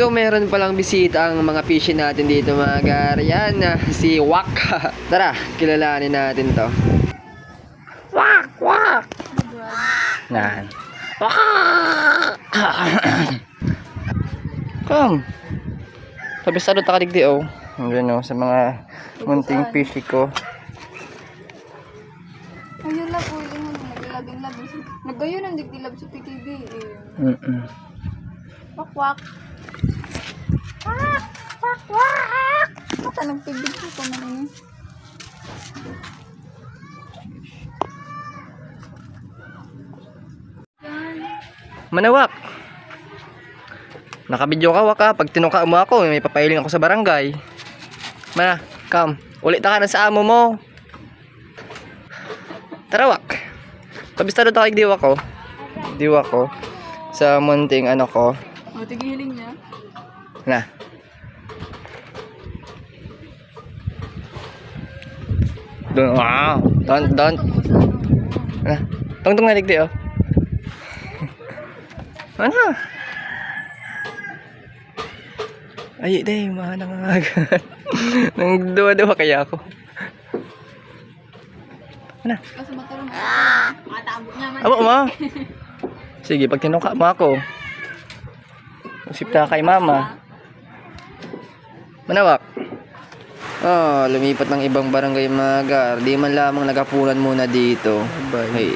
So meron palang bisita ang mga fishy natin dito mga gar. Yan, ah, si Wak. Tara, kilalanin natin to. Wak! Wak! Yan. Come. Kabisado ta kadigdi oh. Yan oh, sa mga munting fishy ko. Ayun lang po, yun yung naglalabing-labing. Nagayon ang digdilab sa PTV. Eh. Mm-mm. Wak wak. Wak! Wak wak! Mata ng pibig ko kung ano yun. Manawak. Nakabidyo ka waka. Pag tinuka mo ako, may papailing ako sa barangay. Mana, come. Ulit ka na sa amo mo. Tarawak. Kabistado tayo diwa ko. Diwa ko. Sa munting ano ko. O, tigiling niya. Na. Don't, wow. Don't, don't. Na. Tungtong na digdi oh. Ano? Ay, day, mahal nga agad. Nang duwa-duwa kaya ako. Ano? Kasi matarong. Ah! Matabot niya man. Abo, ma. Sige, pag tinuka mo ako. Usip na kay mama. Manawak. Oh, lumipat ng ibang barangay mga gar. Di man lamang nagapunan muna dito. Hey,